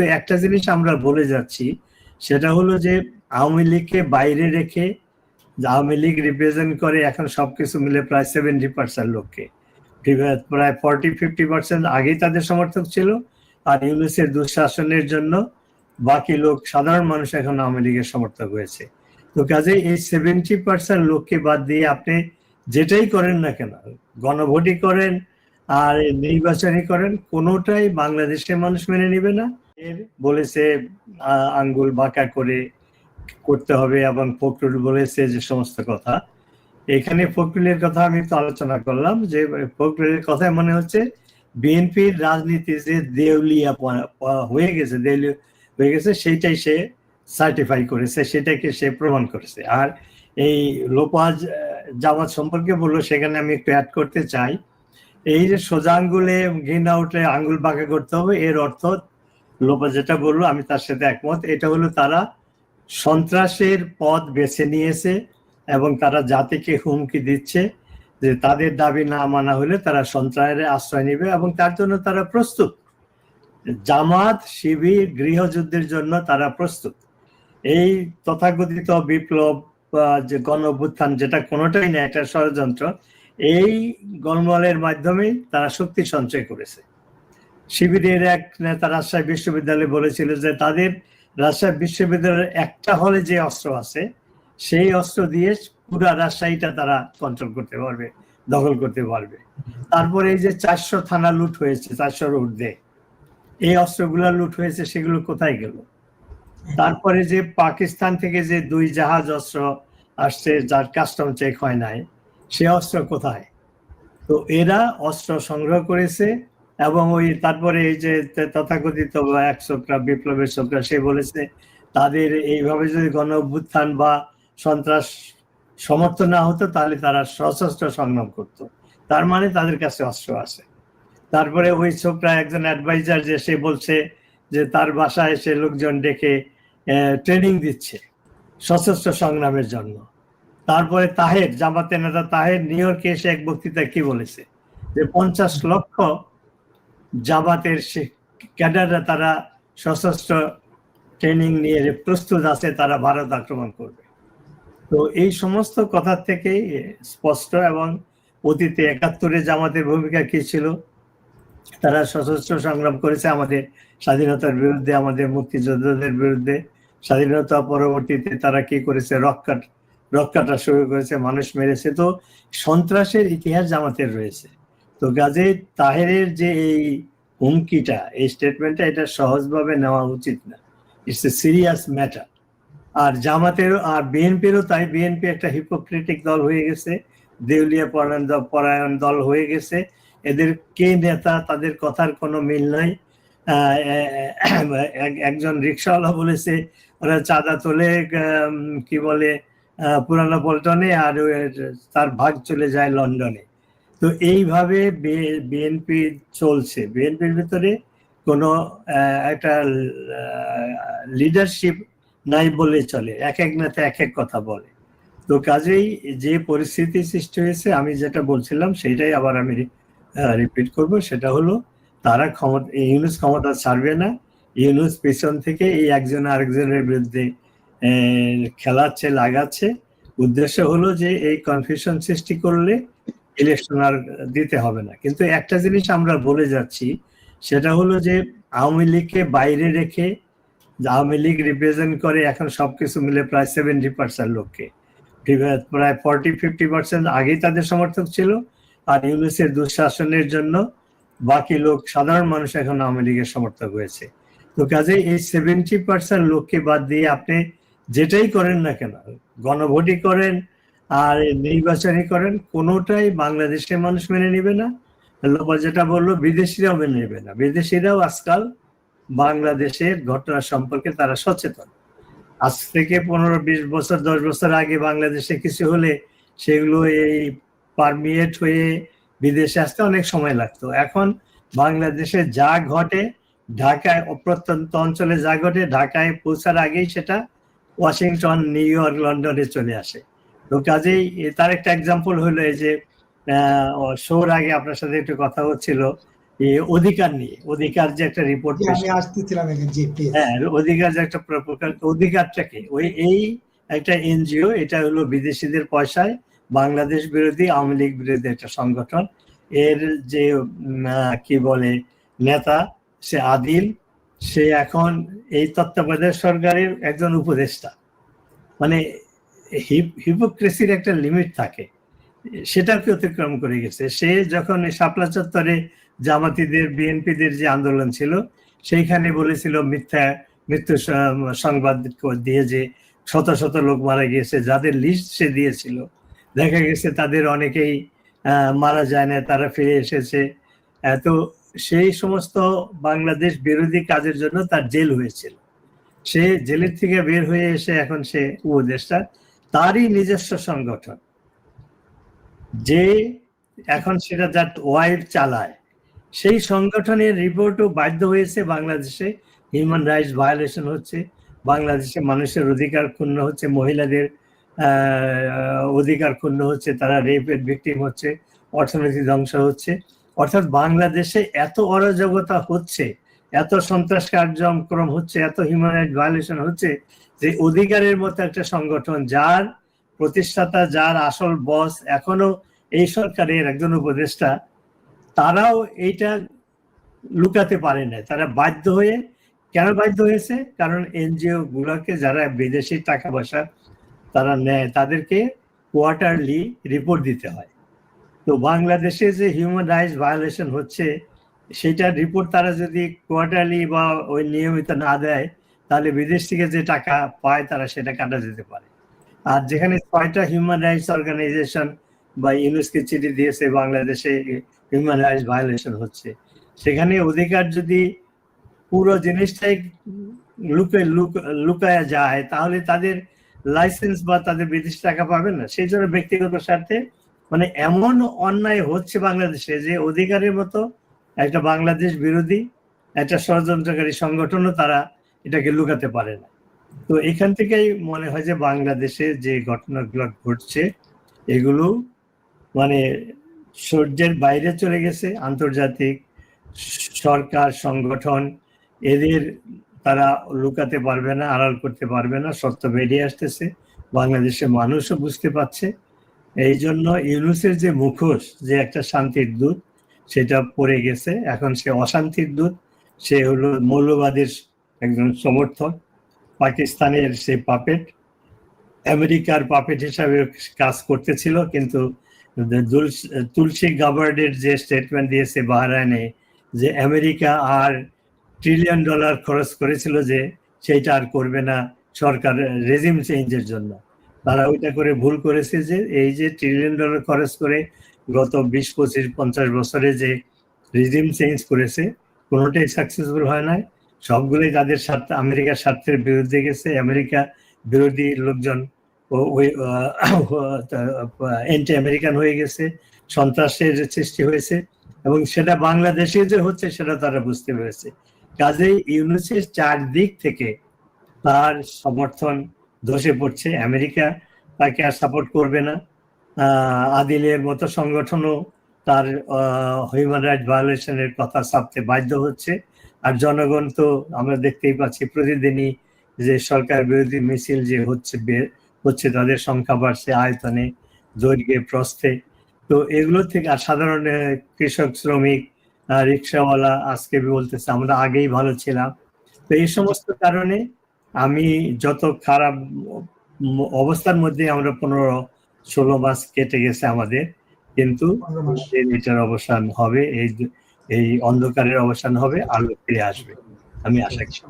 তো একটা জিনিস আমরা বলে যাচ্ছি, সেটা হলো যে আওয়ামী লীগকে বাইরে রেখে আওয়ামী লীগ রিপ্রেজেন্ট করে, এখন সবকিছু মিলে প্রায় সেভেন্টি পার্সেন্ট লোককে। প্রায় ফর্টি ফিফটি পার্সেন্ট আগেই তাদের সমর্থক ছিল, আর ইউনুসের দুঃশাসনের জন্য বাকি লোক, সাধারণ মানুষ এখন আওয়ামী লীগের সমর্থক হয়েছে। তো কাজে এই সেভেন্টি পার্সেন্ট লোককে বাদ দিয়ে আপনি যেটাই করেন না কেন, গণভোটই করেন আর নির্বাচনই করেন, কোনোটাই বাংলাদেশের মানুষ মেনে নিবে না। বলেছে আঙ্গুল বাঁকা করে করতে হবে এবং ফখরুল বলেছে যে সমস্ত কথা। এখানে ফখরুলের কথা আমি তো আলোচনা করলাম যে, ফখরুলের কথায় মনে হচ্ছে বিএনপির রাজনীতি যে দেউলিয়া হয়ে গেছে, দেউলিয়া হয়ে গেছে, সেইটাই সে সার্টিফাই করেছে, সেটাকে সে প্রমাণ করেছে। আর এই লোপাজ জামাত সম্পর্কে বলল, সেখানে আমি একটু অ্যাড করতে চাই। এই যে সোজা আঙ্গুলে ঘৃণা উঠলে আঙ্গুল বাঁকা করতে হবে, এর অর্থ লোপা যেটা বলল, আমি তার সাথে একমত। এটা হলো তারা সন্ত্রাসের পথ বেছে নিয়েছে এবং তারা জাতিকে হুমকি দিচ্ছে যে তাদের দাবি না মানা হলে তারা সন্ত্রাসের আশ্রয় নেবে এবং তার জন্য তারা প্রস্তুত। জামাত, শিবির, গৃহযুদ্ধের জন্য তারা প্রস্তুত। এই তথাকথিত বিপ্লব যে গণ অভ্যুত্থান যেটা কোনোটাই না একটা ষড়যন্ত্র, এই গণমলের মাধ্যমেই তারা শক্তি সঞ্চয় করেছে। শিবিরের এক নেতা রাজশাহী বিশ্ববিদ্যালয়ে বলেছিল যে তাদের রাজশাহী বিশ্ববিদ্যালয়ের একটা হলে যে অস্ত্র আছে, সেই অস্ত্র দিয়ে পুরা রাজশাহীটা তারা কন্ট্রোল করতে পারবে, দখল করতে পারবে। তারপরে এই যে চারশো থানা লুট হয়েছে চারশোর ঊর্ধ্বে এই অস্ত্রগুলো লুট হয়েছে, সেগুলো কোথায় গেল? তারপরে যে পাকিস্তান থেকে যে দুই জাহাজ অস্ত্র আসছে, যার কাস্টম চেক হয় নাই, সে অস্ত্র কোথায়? তো এরা অস্ত্র সংগ্রহ করেছে এবং ওই তারপরে এই যে তথাকথিত এক ছোকরা বিপ্লবের ছোকরা সে বলেছে, তাদের এইভাবে যদি গণ অভ্যুত্থান বা সন্ত্রাস সমর্থন না হতো, তাহলে তারা সশস্ত্র সংগ্রাম করত। তার মানে তাদের কাছে অস্ত্র আছে। তারপরে ওই ছোকরা একজন অ্যাডভাইজার যে, সে বলছে যে, তার বাসায় এসে লোকজন ডেকে ট্রেনিং দিচ্ছে সশস্ত্র সংগ্রামের জন্য। তারপরে তাহের জামাতের নেতা তাহের, নিউ ইয়র্কে এসে এক বক্তৃতা কি বলেছে? যে, পঞ্চাশ লক্ষ জামাতের ক্যাডাররা তারা সশস্ত্র ট্রেনিং নিয়ে প্রস্তুত আছে, তারা ভারত আক্রমণ করবে। তো এই সমস্ত কথা থেকেই স্পষ্ট এবং অতীতে একাত্তরে জামাতের ভূমিকা কি ছিল? তারা সশস্ত্র সংগ্রাম করেছে আমাদের স্বাধীনতার বিরুদ্ধে, আমাদের মুক্তিযোদ্ধাদের বিরুদ্ধে। স্বাধীনতা পরবর্তীতে তারা কি করেছে? রক্ষা, রক্ষাটা শুরু করেছে, মানুষ মেরেছে। তো সন্ত্রাসের ইতিহাস জামাতের রয়েছে। তো গাজে তাহেরের যে এই হুমকিটা, এই স্টেটমেন্টটা এটা সহজভাবে নেওয়া উচিত না। ইটস এ সিরিয়াস ম্যাটার আর জামাতেরও, আর বিএনপিরও তাই, বিএনপি একটা হিপোক্রেটিক দল হয়ে গেছে, দেউলিয়া পরায়ণ পরায়ণ দল হয়ে গেছে। এদের কে নেতা, তাদের কথার কোনো মিল নাই। একজন রিক্সাওয়ালা বলেছে, ওরা চাঁদা তোলে কি বলে পুরানো পল্টনে আর তার ভাগ চলে যায় লন্ডনে। তো এইভাবে বিএনপি চলছে। বিএনপির ভিতরে কোনো একটা লিডারশিপ নাই বলে চলে। এক এক নাতে এক এক কথা বলে। তো কাজেই যে পরিস্থিতি সৃষ্টি হয়েছে, আমি যেটা বলছিলাম সেটাই আবার আমি রিপিট করব। সেটা হলো, তারা ক্ষমতা, ইউনুস ক্ষমতা ছাড়বে না। ইউনুস পেছন থেকে এই একজন আরেকজনের বিরুদ্ধে খেলাচ্ছে, লাগাচ্ছে। উদ্দেশ্য হলো যে এই কনফিউশন সৃষ্টি করলে ইলেকশন আর দিতে হবে না। কিন্তু একটা জিনিস আমরা বলে যাচ্ছি, সেটা হলো যে আওয়ামী লীগকে বাইরে রেখে আওয়ামী লীগ রিপ্রেজেন্ট করে এখন সবকিছু মিলে প্রায় সেভেন্টি পার্সেন্ট লোককে। প্রায় ফর্টি ফিফটি পার্সেন্ট আগেই তাদের সমর্থক ছিল আর ইউনুসের দুঃশাসনের জন্য বাকি লোক, সাধারণ মানুষ এখন আওয়ামী লীগের সমর্থক হয়েছে। তো কাজে এই সেভেন্টি পার্সেন্ট লোককে বাদ দিয়ে আপনি যেটাই করেন না কেন, গণভোটই করেন আর নির্বাচনই করেন, কোনোটাই বাংলাদেশের মানুষ মেনে নেবে না। লোপা যেটা বলল, বিদেশিরাও মেনে নেবে না। বিদেশিরাও আজকাল বাংলাদেশের ঘটনা সম্পর্কে তারা সচেতন। আজ থেকে পনেরো, বিশ বছর, দশ বছর আগে বাংলাদেশে কিছু হলে সেগুলো এই পারমিয়েট হয়ে বিদেশে আসতে অনেক সময় লাগতো। এখন বাংলাদেশে যা ঘটে, ঢাকায় অপ্রত্যন্ত অঞ্চলে যা ঘটে, ঢাকায় পৌঁছার আগেই সেটা ওয়াশিংটন, নিউ ইয়র্ক, লন্ডনে চলে আসে। তো কাজেই তার একটা এক্সাম্পল হলো এই যে শোর আগে আপনার সাথে একটু কথা হচ্ছিল অধিকার নিয়ে অধিকার যে একটা রিপোর্ট হ্যাঁ অধিকার যে একটা অধিকারটাকে ওই এই একটা এনজিও এটা হলো বিদেশিদের পয়সায় বাংলাদেশ বিরোধী আওয়ামী লীগ বিরোধী একটা সংগঠন। এর যে কি বলে নেতা সে আদিল সে এখন এই তত্ত্বাবধায়ক সরকারের একজন উপদেষ্টা। মানে হিপোক্রেসির একটা লিমিট থাকে। সেটাকে অতিক্রম করে গেছে। সে যখন শাপলা চত্বরে জামাতিদের, বিএনপিদের যে আন্দোলন ছিল, সেইখানে বলেছিল মিথ্যা, মৃত্যু সংবাদ দিয়ে যে শত শত লোক মারা গিয়েছে, যাদের লিস্ট সে দিয়েছিল। দেখা গেছে তাদের অনেকেই মারা যায় না, তারা ফিরে এসেছে। তো সেই সমস্ত বাংলাদেশ বিরোধী কাজের জন্য তার জেল হয়েছিল। সে জেলের থেকে বের হয়ে এসে এখন সে উপদেষ্টা। তারই নিজস্ব সংগঠন। যে এখন সেটা যার ওয়াইফ চালায়। সেই সংগঠনের রিপোর্টও বাধ্য হয়েছে বাংলাদেশে। হিউম্যান রাইটস ভায়োলেশন হচ্ছে। বাংলাদেশে মানুষের অধিকার ক্ষুণ্ণ হচ্ছে। মহিলাদের অধিকার ক্ষুণ্ণ হচ্ছে। তারা রেপের ভিকটিম হচ্ছে। অর্থনীতি ধ্বংস হচ্ছে। অর্থাৎ বাংলাদেশে এত অরাজকতা হচ্ছে। এত সন্ত্রাস কার্যক্রম হচ্ছে, এত হিউম্যান রাইটস ভায়োলেশন হচ্ছে যে অধিকারের মতো একটা সংগঠন, যার প্রতিষ্ঠাতা, যার আসল বস এখনও এই সরকারের একজন উপদেষ্টা, তারাও এইটা লুকাতে পারে না তারা বাধ্য হয়ে, কেন বাধ্য হয়েছে? কারণ এনজিও গুলোকে যারা বিদেশি টাকা পয়সা তারা নেয়, তাদেরকে কোয়ার্টারলি রিপোর্ট দিতে হয়। তো বাংলাদেশে যে হিউম্যান রাইটস ভায়োলেশন হচ্ছে সেটার রিপোর্ট তারা যদি কোয়ার্টারলি বা ওই নিয়মিত না দেয়, তাহলে বিদেশ থেকে যে টাকা পায় তারা সেটা কাটা যেতে পারে। আর যেখানে ছয়টা হিউম্যান রাইটস অর্গানাইজেশন বা ইউনেস্কো চিঠি দিয়েছে, বাংলাদেশে হিউম্যান রাইটস ভায়োলেশন হচ্ছে, সেখানে অধিকার যদি পুরো জিনিসটাই লুক- লুকায়া যায়, তাহলে তাদের লাইসেন্স বা তাদের বিদেশ টাকা পাবে না। সেই জন্য ব্যক্তিগত স্বার্থে মানে এমন অন্যায় হচ্ছে বাংলাদেশে যে অধিকারের মতো একটা বাংলাদেশ বিরোধী, একটা ষড়যন্ত্রকারী সংগঠনও তারা এটাকে লুকাতে পারে না। তো এখান থেকেই মনে হয় যে বাংলাদেশে যে ঘটনাগুলো ঘটছে, এগুলো মানে সূর্যের বাইরে চলে গেছে। আন্তর্জাতিক সরকার, সংগঠন এদের তারা লুকাতে পারবে না, আড়াল করতে পারবে না। সত্য বেরিয়ে আসতেছে। বাংলাদেশের মানুষও বুঝতে পারছে। এই জন্য ইউনুসের যে মুখোশ, যে একটা শান্তির দূত সেটা পড়ে গেছে। এখন সে অশান্তির দূত। সে হলো মৌলবাদের একজন সমর্থক, পাকিস্তানের সে পাপেট। আমেরিকার পাপেট হিসাবে কাজ করতেছিল, কিন্তু তুলসী গাবার্ডের যে স্টেটমেন্ট দিয়েছে বাহরাইনে যে আমেরিকা আর ট্রিলিয়ন ডলার খরচ করেছিল যে সেইটা আর করবে না সরকার রেজিম চেঞ্জের জন্য। তারা ওইটা করে ভুল করেছে যে এই যে ট্রিলিয়ন ডলার খরচ করে গত বিশ, পঁচিশ, পঞ্চাশ বছরে যে রিজিম চেঞ্জ করেছে, কোনোটাই সাকসেসফুল হয় নাই। সবগুলোই তাদের স্বার্থ, আমেরিকার স্বার্থের বিরুদ্ধে গেছে। আমেরিকা বিরোধী লোকজন ওই অ্যান্টি আমেরিকান হয়ে গেছে। সন্ত্রাসের সৃষ্টি হয়েছে এবং সেটা বাংলাদেশে যে হচ্ছে সেটা তারা বুঝতে পেরেছে। কাজেই ইউনুসের চারদিক থেকে তার সমর্থন ধসে পড়ছে। আমেরিকা তাকে আর সাপোর্ট করবে না। আদিলের মতো সংগঠনও তার হিউম্যান রাইট ভায়োলেশনের কথা ছাপতে বাধ্য হচ্ছে। আর জনগণ তো আমরা দেখতেই পাচ্ছি প্রতিদিনই যে সরকার বিরোধী মিছিল যে হচ্ছে হচ্ছে তাদের সংখ্যা বাড়ছে আয়তনে, দৈর্ঘ্যে, প্রস্থে। তো এগুলো থেকে আর সাধারণ কৃষক, শ্রমিক রিক্সাওয়ালা আজকে বলতেছে, আমরা আগেই ভালো ছিলাম। তো এই সমস্ত কারণে আমি যত খারাপ অবস্থার মধ্যে আমরা পনেরো ষোলো মাস কেটে গেছে আমাদের কিন্তু এটার অবসান হবে এই এই অন্ধকারের অবসান হবে আলো ফিরে আসবে। আমি আশা করি।